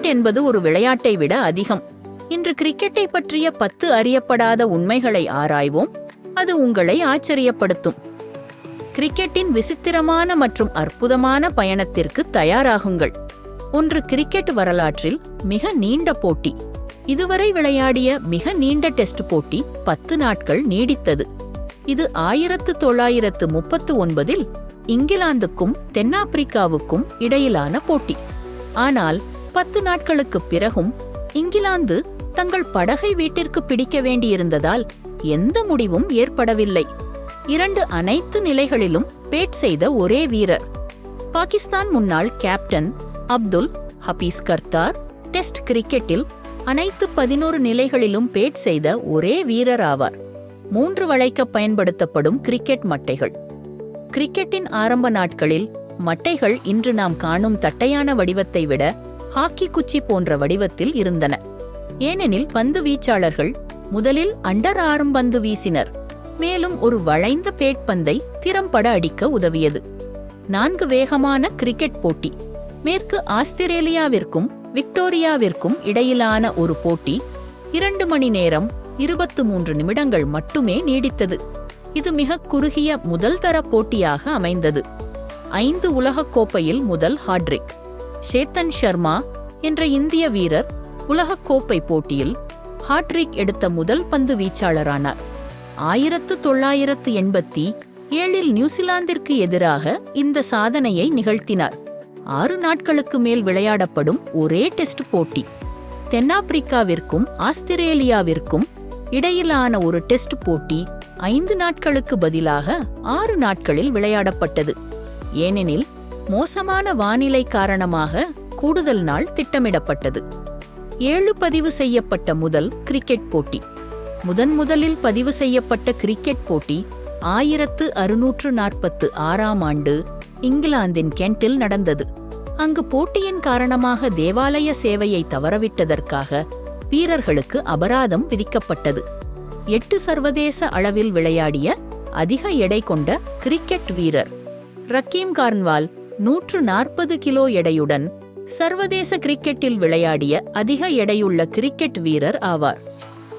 Cricket என்பது ஒரு விளையாட்டை விட அதிகம். இன்று கிரிக்கெட்டை பற்றிய பத்து அறியப்படாத உண்மைகளை ஆராய்வோம். அது உங்களை ஆச்சரியப்படுத்தும். கிரிக்கெட்டின் விசித்திரமான மற்றும் அற்புதமான பயணத்திற்கு தயாராகுங்கள். ஒன்று கிரிக்கெட் வரலாற்றில் மிக நீண்ட போட்டி. இதுவரை விளையாடிய மிக நீண்ட டெஸ்ட் போட்டி பத்து நாட்கள் நீடித்தது. இது ஆயிரத்து தொள்ளாயிரத்து முப்பத்து ஒன்பதில் இங்கிலாந்துக்கும் தென்னாப்பிரிக்காவுக்கும் இடையிலான போட்டி. ஆனால் பத்து நாட்களுக்குப் பிறகும் இங்கிலாந்து தங்கள் படகை வீட்டிற்கு பிடிக்க வேண்டியிருந்ததால் எந்த முடிவும் ஏற்படவில்லை. இரண்டு அனைத்து நிலைகளிலும் பேட் செய்த ஒரே வீரர். பாகிஸ்தான் முன்னாள் கேப்டன் அப்துல் ஹபீஸ் கர்த்தார் டெஸ்ட் கிரிக்கெட்டில் அனைத்து பதினோரு நிலைகளிலும் பேட் செய்த ஒரே வீரர் ஆவார். மூன்று வளைக்க பயன்படுத்தப்படும் கிரிக்கெட் மட்டைகள். கிரிக்கெட்டின் ஆரம்ப நாட்களில் மட்டைகள் இன்று நாம் காணும் தட்டையான வடிவத்தை விட ஹாக்கி குச்சி போன்ற வடிவத்தில் இருந்தன. ஏனெனில் பந்து வீச்சாளர்கள் முதலில் அண்டர் ஆரம் பந்து வீசினர். மேலும் ஒரு வளைந்த பேட்பந்தை திறம்பட அடிக்க உதவியது. நான்கு வேகமான கிரிக்கெட் போட்டி. மேற்கு ஆஸ்திரேலியாவிற்கும் விக்டோரியாவிற்கும் இடையிலான ஒரு போட்டி இரண்டு மணி நேரம் இருபத்து மூன்று நிமிடங்கள் மட்டுமே நீடித்தது. இது மிக குறுகிய முதல் தர போட்டியாக அமைந்தது. ஐந்து உலகக் கோப்பையில் முதல் ஹாட்ரிக் ஷேத்தன் ஷர்மா என்ற இந்திய வீரர் உலகக்கோப்பை போட்டியில் ஹாட்ரிக் எடுத்த முதல் பந்து வீச்சாளரானார். ஆயிரத்து தொள்ளாயிரத்து எண்பத்தி ஏழில் நியூசிலாந்திற்கு எதிராக இந்த சாதனையை நிகழ்த்தினார். ஆறு நாட்களுக்கு மேல் விளையாடப்படும் ஒரே டெஸ்ட் போட்டி. தென்னாப்பிரிக்காவிற்கும் ஆஸ்திரேலியாவிற்கும் இடையிலான ஒரு டெஸ்ட் போட்டி ஐந்து நாட்களுக்கு பதிலாக ஆறு நாட்களில் விளையாடப்பட்டது. ஏனெனில் மோசமான வானிலை காரணமாக கூடுதல் நாள் திட்டமிடப்பட்டது. ஏழு பதிவு செய்யப்பட்ட முதல் கிரிக்கெட் போட்டி. முதன் முதலில் பதிவு செய்யப்பட்ட கிரிக்கெட் போட்டி ஆயிரத்து அறுநூற்று நாற்பத்து ஆறாம் ஆண்டு இங்கிலாந்தின் கென்ட்டில் நடந்தது. அங்கு போட்டியின் காரணமாக தேவாலய சேவையை தவறவிட்டதற்காக வீரர்களுக்கு அபராதம் விதிக்கப்பட்டது. எட்டு சர்வதேச அளவில் விளையாடிய அதிக எடை கொண்ட கிரிக்கெட் வீரர் ரக்கீம் கார்ன்வால் நூற்று நாற்பது கிலோ எடையுடன் சர்வதேச கிரிக்கெட்டில் விளையாடிய அதிக எடையுள்ள கிரிக்கெட் வீரர் ஆவார்.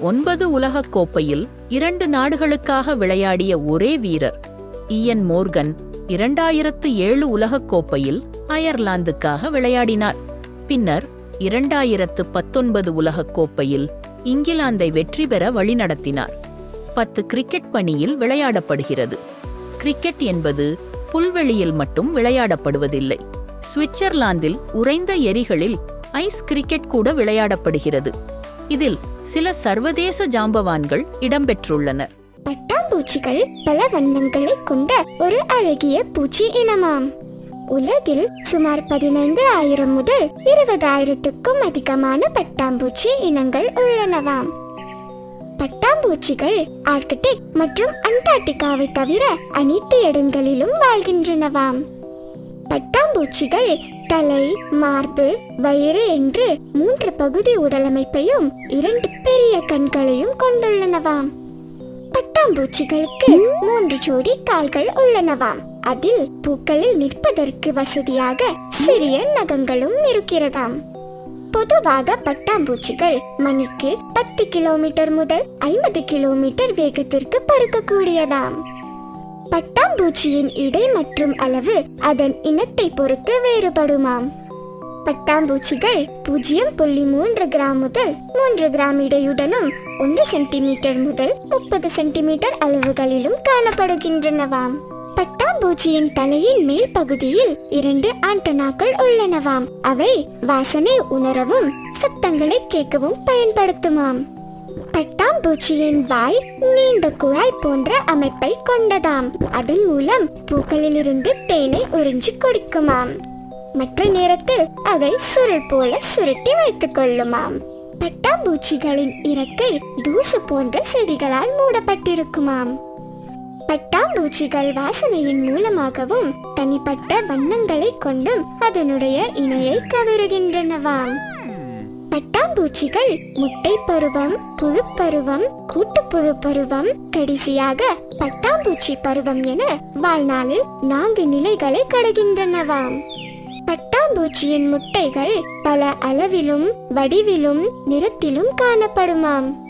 ஒன்பது உலகக் கோப்பையில் இரண்டு நாடுகளுக்காக விளையாடிய ஒரே வீரர் இயன் மோர்கன் இரண்டாயிரத்து ஏழு உலகக் கோப்பையில் அயர்லாந்துக்காக விளையாடினார். பின்னர் இரண்டாயிரத்து பத்தொன்பது உலகக் கோப்பையில் இங்கிலாந்தை வெற்றி பெற வழிநடத்தினார். பத்து கிரிக்கெட் பணியில் விளையாடப்படுகிறது. கிரிக்கெட் என்பது புல்வெளியில் மட்டும் விளையாடப்படுவதில்லை. சுவிட்சர்லாந்தில் உறைந்த எரிகளில் ஐஸ் கிரிக்கெட் கூட விளையாடப்படுகிறது. இதில் சில சர்வதேச ஜாம்பவான்கள் இடம்பெற்றுள்ளனர். பட்டாம்பூச்சிகள் பல வண்ணங்களை கொண்ட ஒரு அழகிய பூச்சி இனமாம். உலகில் சுமார் பதினைந்து ஆயிரம் முதல் இருபதாயிரத்துக்கும் அதிகமான பட்டாம்பூச்சி இனங்கள் உள்ளனவாம். பட்டாம்பூச்சிகள் ஆர்க்டிக் மற்றும் அண்டார்டிகாவை தவிர அனைத்து இடங்களிலும் வாழ்கின்றனவாம். பட்டாம்பூச்சிகள் தலை மார்பு வயிறு என்று மூன்று பகுதி உடலமைப்பையும் இரண்டு பெரிய கண்களையும் கொண்டுள்ளனவாம். பட்டாம்பூச்சிகளுக்கு மூன்று ஜோடி கால்கள் உள்ளனவாம். அதில் பூக்களில் நிற்பதற்கு வசதியாக சிறிய நகங்களும் இருக்கிறதாம். பொதுவாக பட்டாம்பூச்சிகள் மணிக்கு பத்து கிலோமீட்டர் முதல் ஐம்பது கிலோமீட்டர் வேகத்திற்கு பறக்கக்கூடியதாம். பட்டாம்பூச்சியின் இடை மற்றும் அளவு அதன் இனத்தை பொறுத்து வேறுபடுமாம். பட்டாம்பூச்சிகள் பூஜ்ஜியம் புள்ளி மூன்று கிராம் முதல் மூன்று கிராம் இடையுடனும் ஒன்று சென்டிமீட்டர் முதல் முப்பது சென்டிமீட்டர் அளவுகளிலும் காணப்படுகின்றனவாம். பட்டாம்பூச்சியின் தலையின் மேல் பகுதியில் இரண்டு ஆண்டனாக்கள் உள்ளனவாம். அவை வாசனை உணரவும் சத்தங்களை கேட்கவும் பயன்படுத்துமாம். பட்டாம்பூச்சியின் வாய் நீண்ட குழாய் போன்ற அமைப்பை கொண்டதாம். அதன் மூலம் பூக்களிலிருந்து தேனை உறிஞ்சி குடிக்குமாம். மற்ற நேரத்தில் அதை சுருள் போல சுருட்டி வைத்துக் கொள்ளுமாம். பட்டாம்பூச்சிகளின் இறக்கை தூசு போன்ற செடிகளால் மூடப்பட்டிருக்குமாம். பட்டாம்பூச்சிகள் வாசனையின் மூலமாகவும் தனிப்பட்ட வண்ணங்களை கொண்டும் அதனுடைய இணையை கவருகின்றனவாம். பட்டாம்பூச்சிகள் முட்டை பருவம் புழு பருவம் கூட்டுப்புழு பருவம் கடைசியாக பட்டாம்பூச்சி பருவம் என வாழ்நாளில் நான்கு நிலைகளை கடகின்றனவாம் பட்டாம்பூச்சியின் முட்டைகள் பல அளவிலும் வடிவிலும் நிறத்திலும் காணப்படுமாம்.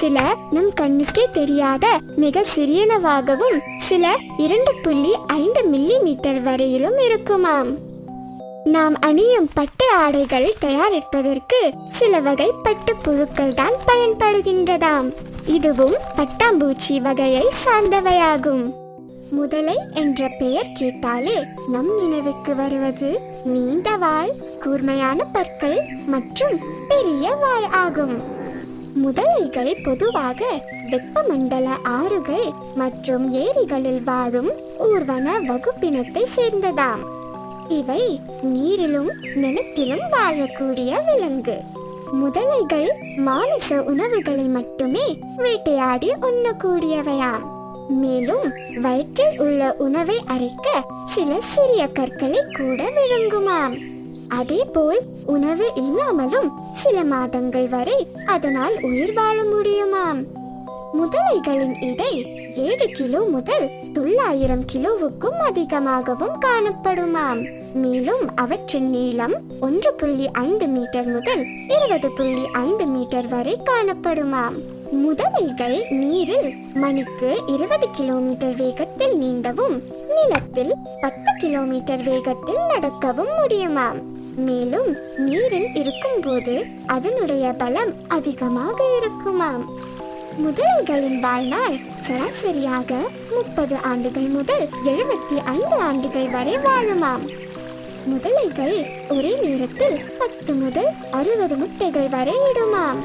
சில நம் கண்ணுக்கே தெரியாத மிக சிறியனவாகவும் சில இரண்டு புள்ளி ஐந்து மில்லி மீட்டர் வரையிலும் இருக்குமாம். நாம் அணியும் பட்டு ஆடைகள் தயாரிப்பதற்கு சில வகை பட்டு புழுக்கள் தான் பயன்படுகின்றதாம். இதுவும் பட்டாம்பூச்சி வகையை சார்ந்தவையாகும். முதலை என்ற பெயர் கேட்டாலே நம் நினைவுக்கு வருவது நீண்ட வாள் கூர்மையான பற்கள் மற்றும் பெரிய வாய் ஆகும். முதலைகள் பொதுவாக வெப்பமண்டல ஆறுகள் மற்றும் ஏரிகளில் வாழும் ஊர்வன வகுப்பினத்தை சேர்ந்ததாம். இவை நீரிலும் நிலத்திலும் வாழக்கூடிய விலங்கு. முதலைகள் மாமிச உணவுகளை மட்டுமே வேட்டையாடி உண்ணக்கூடியவையாம். மேலும் வயிற்றில் உள்ள உணவை அரைக்க சில சிறிய கற்களை கூட விழுங்குமாம். அதேபோல் உணவு இல்லாமலும் சில மாதங்கள் வரை அதனால் உயிர் வாழ முடியுமாம். முதலைகளின் இடை ஏழு கிலோ முதல் தொள்ளாயிரம் கிலோவுக்கும் அதிகமாகவும் காணப்படுமாம். மேலும் அவற்றின் நீளம் ஒன்று புள்ளி ஐந்து மீட்டர் முதல் இருபது புள்ளி ஐந்து மீட்டர் வரை காணப்படுமாம். முதலைகள் நீரில் மணிக்கு இருபது கிலோமீட்டர் வேகத்தில் நீந்தவும் நிலத்தில் பத்து கிலோமீட்டர் வேகத்தில் நடக்கவும் முடியுமாம். மேலும் நீரில் இருக்கும்போது அதனுடைய பலம் அதிகமாக இருக்குமாம். முதலைகளின் வாழ்நாள் சராசரியாக முப்பது ஆண்டுகள் முதல் எழுபத்தி ஐந்து ஆண்டுகள் வரை வாழுமாம். முதலைகள் ஒரே நேரத்தில் பத்து முதல் அறுபது முட்டைகள் வரை இடுமாம்.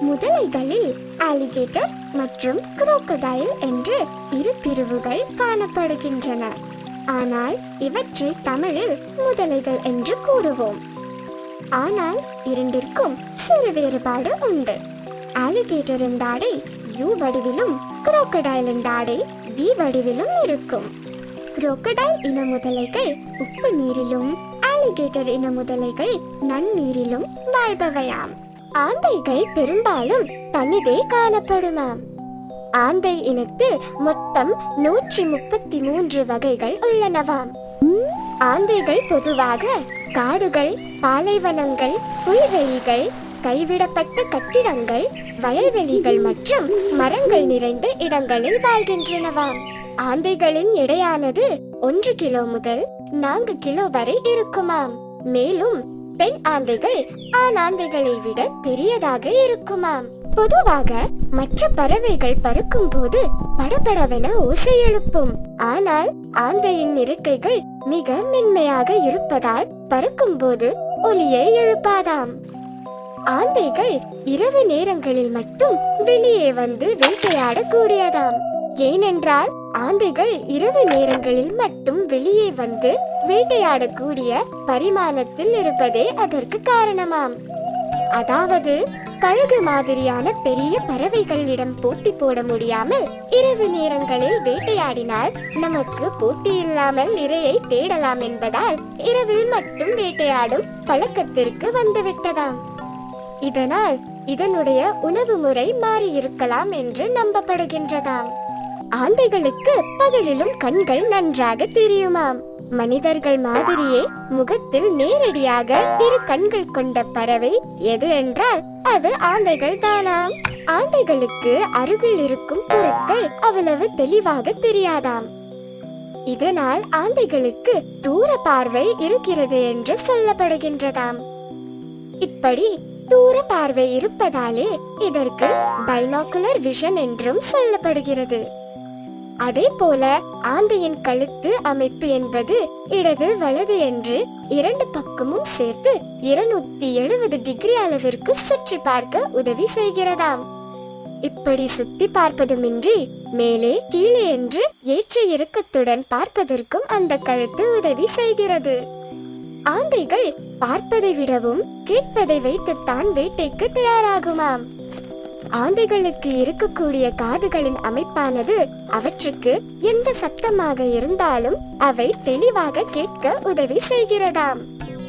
முதலைகளில் ஆலிகேட்டர் மற்றும் crocodile என்று இரு பிரிவுகள் காணப்படுகின்றன. ஆனால் இவற்றை தமிழில் முதலைகள் என்று கூறுவோம். ஆனால் இரண்டிற்கும் சிறு வேறுபாடு உண்டு. ஆலிகேட்டர் தாடை யூ வடிவிலும் crocodile தாடை வி வடிவிலும் இருக்கும். crocodile இன முதலைகள் உப்பு நீரிலும் ஆலிகேட்டர் இன முதலைகள் நன்னீரிலும் வாழ்பவையாம். ஆந்தைகள் பெரும்பாலும் தனிதே காணப்படுமாம். ஆந்தை இனத்தில் மொத்தம் நூற்றி முப்பத்தி மூன்று வகைகள் உள்ளனவாம். ஆந்தைகள் பொதுவாக காடுகள் பாலைவனங்கள் புல்வெளிகள் கைவிடப்பட்ட கட்டிடங்கள் வயல்வெளிகள் மற்றும் மரங்கள் நிறைந்த இடங்களில் வாழ்கின்றனவாம். ஆந்தைகளின் எடையானது ஒன்று கிலோ முதல் நான்கு கிலோ வரை இருக்குமாம். மேலும் பெண் ஆந்தைகள் ஆண் ஆந்தைகளை விட பெரியதாக இருக்குமாம். பொதுவாக மற்ற பறவைகள் பறக்கும் போது படபடவென ஓசை எழுப்பும். ஆனால் ஆந்தையின் இருக்கைகள் மிக மென்மையாக இருப்பதால் பறக்கும் போது ஒலியை எழுப்பாதாம். ஆந்தைகள் இரவு நேரங்களில் மட்டும் வெளியே வந்து வேட்டையாடக்கூடியதாம் ஏனென்றால் ஆந்தைகள் இரவு நேரங்களில் மட்டும் வெளியே வந்து வேட்டையாடக்கூடிய பரிமாணத்தில் இருப்பதே அதற்கு காரணமாம். அதாவது கழுகு மாதிரியான பெரிய பறவைகளிடம் போட்டி போட முடியாமல் இரவு நேரங்களில் வேட்டையாடினால் நமக்கு போட்டி இல்லாமல் இரையை தேடலாம் என்பதால் இரவில் மட்டும் வேட்டையாடும் பழக்கத்திற்கு வந்துவிட்டதாம். இதனால் இதனுடைய உணவு முறை மாறியிருக்கலாம் என்று நம்பப்படுகின்றதாம். ஆந்தைகளுக்கு பகலிலும் கண்கள் நன்றாக தெரியுமாம். மனிதர்கள் மாதிரியே முகத்தில் நேரடியாக இரு கண்கள் கொண்ட பறவை எது என்றால் அது ஆந்தைகள் தானாம். ஆந்தைகளுக்கு அருகில் இருக்கும் பொருட்கள் அவ்வளவு தெளிவாக தெரியாதாம். இதனால் ஆந்தைகளுக்கு தூர பார்வை இருக்கிறது என்று சொல்லப்படுகின்றதாம். இப்படி தூர பார்வை இருப்பதாலே இதற்கு பைனாகுலர் விஷன் என்றும் சொல்லப்படுகிறது. அதே போல ஆந்தையின் கழுத்து அமைப்பு என்பது இடது வலது என்று இரண்டு பக்கமும் சேர்த்து இருநூத்தி எழுபது டிகிரி அளவிற்கு சுற்றி பார்க்க உதவி செய்கிறதாம். இப்படி சுத்தி பார்ப்பதுமின்றி மேலே கீழே என்று ஏற்ற இறக்கத்துடன் பார்ப்பதற்கும் அந்த கழுத்து உதவி செய்கிறது. ஆந்தைகள் பார்ப்பதை விடவும் கேட்பதை வைத்துத்தான் வேட்டைக்கு தயாராகுமாம். ஆந்தைகளுக்கு இருக்கக்கூடிய காதுகளின் அமைப்பானது அவற்றுக்கு எந்த சத்தமாக இருந்தாலும் அவை தெளிவாக கேட்க உதவி செய்கிறதாம்.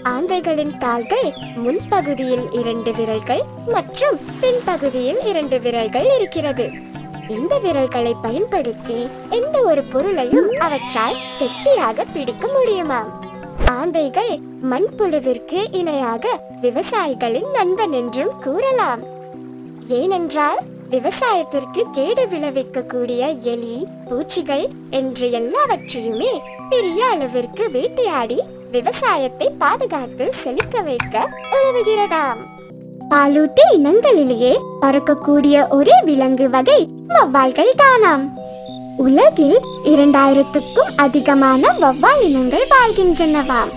ஆந்தைகளின் கால்கள் முன்பகுதியில் இரண்டு விரல்கள் மற்றும் பின்பகுதியில் இரண்டு விரல்கள் இருக்கிறது. இந்த விரல்களை பயன்படுத்தி எந்த ஒரு பொருளையும் அவற்றால் கெட்டியாக பிடிக்க முடியுமாம். ஆந்தைகள் மண்புழுவிற்கு இணையாக விவசாயிகளின் நண்பன் என்றும் கூறலாம். ஏனென்றால் விவசாயத்திற்கு கேடு விளைவிக்கக்கூடிய எலி பூச்சிகள் என்று எல்லாவற்றையுமே பெரிய அளவிற்கு வேட்டையாடி விவசாயத்தை பாதுகாத்து செழிக்க வைக்க உதவுகிறதாம். பாலூட்டி இனங்களிலேயே பறக்கக்கூடிய ஒரே விலங்கு வகை வவ்வால்கள் தானாம். உலகில் இரண்டாயிரத்துக்கும் அதிகமான வவ்வால் இனங்கள் வாழ்கின்றனவாம்.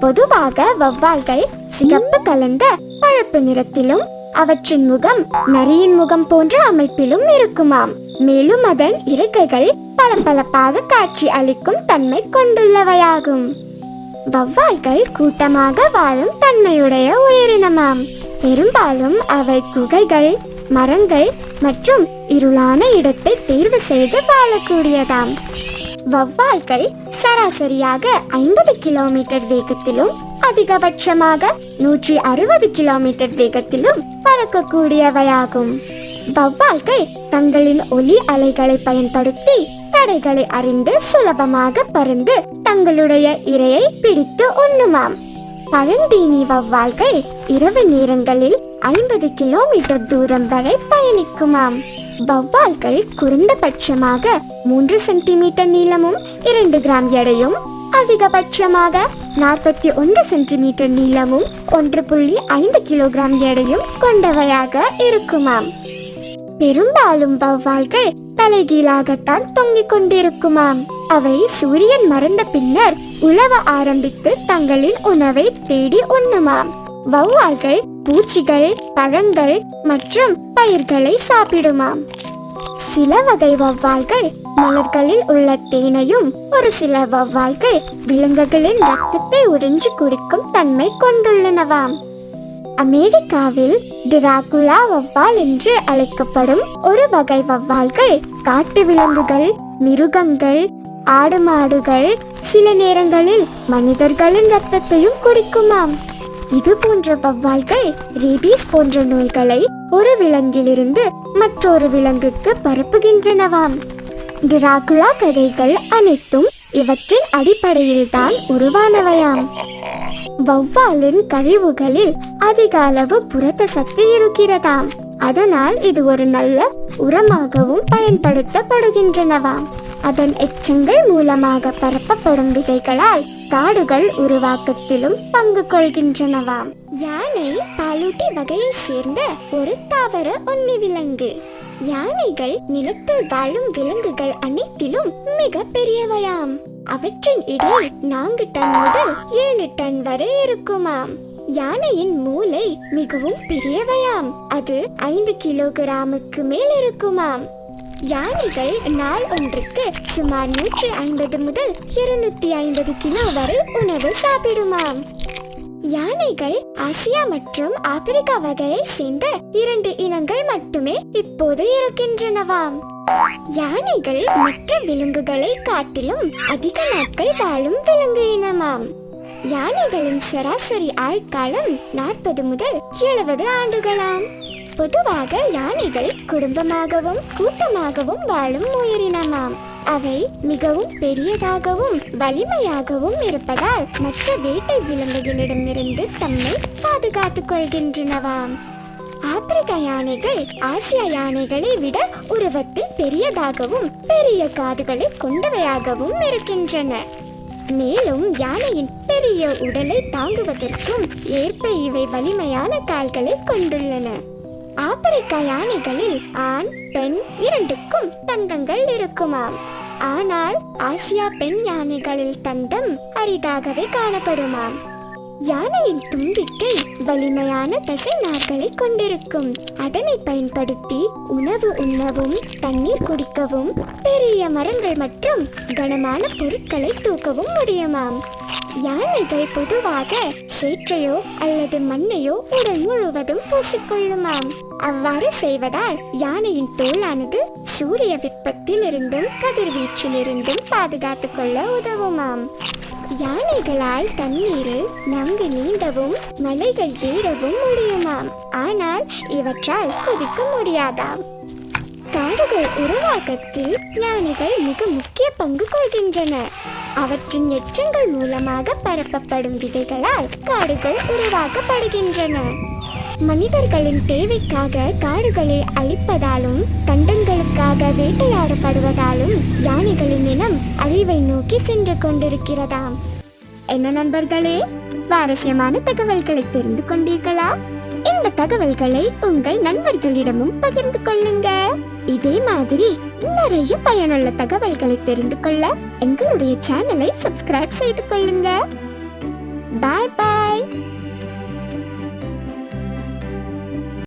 பொதுவாக வவ்வால்கள் சிகப்பு கலந்த பழுப்பு நிறத்திலும் அவற்றின் முகம் நரியின் முகம் போன்ற அமைப்பிலும் இருக்குமாம். மேலும் அதன் இறக்கைகள் பளபளப்பாக காட்சி அளிக்கும் தன்மை கொண்டுள்ளவையாகும். வவ்வால்கள் கூட்டமாக வாழும் தன்மையுடைய உயிரினமாம். பெரும்பாலும் அவை குகைகள் மரங்கள் மற்றும் இருளான இடத்தை தேர்வு செய்து வாழக்கூடியதாம். வவ்வால்கள் சராசரியாக ஐம்பது கிலோமீட்டர் வேகத்திலும் அதிகபட்சமாக நூற்றி அறுபது கிலோமீட்டர் வேகத்திலும் பறக்கக்கூடியவையாகும். வவ்வால்கள் தங்களின் ஒலி அலைகளை பயன்படுத்தி தடைகளை அறிந்து சுலபமாக பறந்து தங்களுடைய இரையை பிடித்து உண்ணுமாம். பழந்தீனி வவ்வால்கள் இரவு நேரங்களில் ஐம்பது கிலோமீட்டர் தூரம் வரை பயணிக்குமாம். வவ்வால்கள் குறைந்தபட்சமாக மூன்று சென்டிமீட்டர் நீளமும் இரண்டு கிராம் எடையும் அதிகபட்சமாக நாற்பத்தி ஒன்று சென்டிமீட்டர் நீளமும் ஒன்று புள்ளி ஐந்து கிலோகிராம் எடையும் கொண்டவையாக இருக்குமாம். பெரும்பாலும் வௌவால்கள் தலைகீழாகத்தான் தொங்கிக் கொண்டிருக்குமாம். அவை சூரியன் மறைந்த பின்னர் உழவ ஆரம்பித்து தங்களின் உணவை தேடி உண்ணுமாம். வௌவால்கள் பூச்சிகள் பழங்கள் மற்றும் பயிர்களை சாப்பிடுமாம். சில வகை வவ்வால்கள் மலர்களில் உள்ள தேனையும் ஒரு சில வவ்வால்கள் விலங்குகளின் ரத்தத்தை உறிஞ்சு குடிக்கும் தன்மை கொண்டுள்ளனவாம். அமெரிக்காவில் டிராகுலா வவ்வால் என்று அழைக்கப்படும் ஒரு வகை வவ்வால்கள் காட்டு விலங்குகள் மிருகங்கள் ஆடு மாடுகள் சில நேரங்களில் மனிதர்களின் ரத்தத்தையும் குடிக்குமாம். இது போன்ற வவ்வால்கள் ரேபீஸ் போன்ற நோய்களை ஒரு விலங்கிலிருந்து மற்றொரு விலங்குக்கு பரப்புகின்றனவாம். டிராகுலா கதைகள் அனைத்தும் இவற்றின் அடிப்படையில்தான் உருவானவையாம். வௌவாலின் கழிவுகளில் அதிக அளவு புரத சக்தி இருக்கிறதாம். அதனால் இது ஒரு நல்ல உரமாகவும் பயன்படுத்தப்படுகின்றனவாம். அதன் எச்சங்கள் மூலமாக பரப்பப்படும் விதைகளால் காடுகள் உருவாக்கத்திலும் பங்கு கொள்கின்றனவாம். யானை பாலூட்டி வகையை சேர்ந்த ஒரு தாவர ஒன்னி விலங்கு யானைகள் நிலத்தில் வாழும் விலங்குகள் அனைத்திலும் மிக பெரியவையாம். அவற்றின் இடம் நான்கு டன் முதல் ஏழு டன் வரை இருக்குமாம். யானையின் மூளை மிகவும் பெரியவையாம். அது ஐந்து கிலோகிராமுக்கு மேல் இருக்குமாம். யானைகள் நாள் ஒன்றுக்கு சுமார் நூற்றி ஐம்பது முதல் இருநூத்தி ஐம்பது கிலோ வரை உணவு சாப்பிடுமாம். யானைகள் ஆசியா மற்றும் ஆப்பிரிக்கா வகையை சேர்ந்த இரண்டு இனங்கள் மட்டுமே இப்போது இருக்கின்றனவாம். யானைகள் மற்ற விலங்குகளை காட்டிலும் அதிக நாட்கள் வாழும் விலங்கு இனமாம். யானைகளின் சராசரி ஆழ்காலம் நாற்பது முதல் எழுபது ஆண்டுகளாம். பொதுவாக யானைகள் குடும்பமாகவும் கூட்டமாகவும் வாழும் உயிரினமாம். அவை மிகவும் பெரியதாகவும் வலிமையாகவும் இருப்பதால் மற்ற வேட்டை விலங்குகளிடமிருந்து தம்மை பாதுகாத்துக் கொள்கின்றனவாம். ஆப்பிரிக்க யானைகள் ஆசிய யானைகளை விட உருவத்தில் பெரியதாகவும் பெரிய காதுகளை கொண்டவையாகவும் இருக்கின்றன. மேலும் யானையின் பெரிய உடலை தாங்குவதற்கும் ஏற்ப இவை வலிமையான கால்களை கொண்டுள்ளன. ஆப்பிரிக்க யானைகளில் ஆண் பெண் இரண்டுக்கும் தந்தங்கள் இருக்குமாம். ஆனால் ஆசியா பெண் யானைகளில் தந்தம் அரிதாகவே காணப்படுமாம். யானையின் தும்பிக்கை வலிமையான தசை நார்களை கொண்டிருக்கும். அதனை பயன்படுத்தி உணவு உண்ணவும் தண்ணீர் குடிக்கவும் பெரிய மரங்கள் மற்றும் கனமான பொருட்களை தூக்கவும் முடியுமாம். யானைகள் பொதுவாக சேற்றையோ அல்லது மண்ணையோ உடல் முழுவதும் பூசிக்கொள்ளுமாம். அவ்வாறு செய்வதால் யானையின் தோலானது சூரிய வெப்பத்தில் இருந்தும் கதிர்வீச்சில் இருந்தும் பாதுகாத்துக் கொள்ள உதவுமாம். யானைகளால் தண்ணீரில் நன்கு நீந்தவும் மலைகள் ஏறவும் முடியுமாம். ஆனால் இவற்றால் குதிக்க முடியாதாம். காடுகள் உருவாக்கத்தில் யானைகள் மிக முக்கிய பங்கு கொள்கின்றன. அவற்றின் எச்சங்கள் மூலமாக பரப்பப்படும் விதைகளால் காடுகள் உருவாக்கப்படுகின்றன. மனிதர்களின் தேவைக்காக காடுகளை அழிப்பதாலும் கண்டங்களுக்காக வேட்டையாடப்படுவதாலும் யானைகளின் இனம் அழிவை நோக்கி சென்று கொண்டிருக்கிறதாம். என்ன நண்பர்களே சுவாரஸ்யமான தகவல்களை தெரிந்து கொண்டீர்களா? இந்த தகவல்களை உங்கள் நண்பர்களிடமும் பகிர்ந்து கொள்ளுங்க. இதே மாதிரி நிறைய பயனுள்ள தகவல்களை தெரிந்து கொள்ள எங்களுடைய சேனலை சப்ஸ்கிரைப் செய்து கொள்ளுங்க. பாய் பாய்.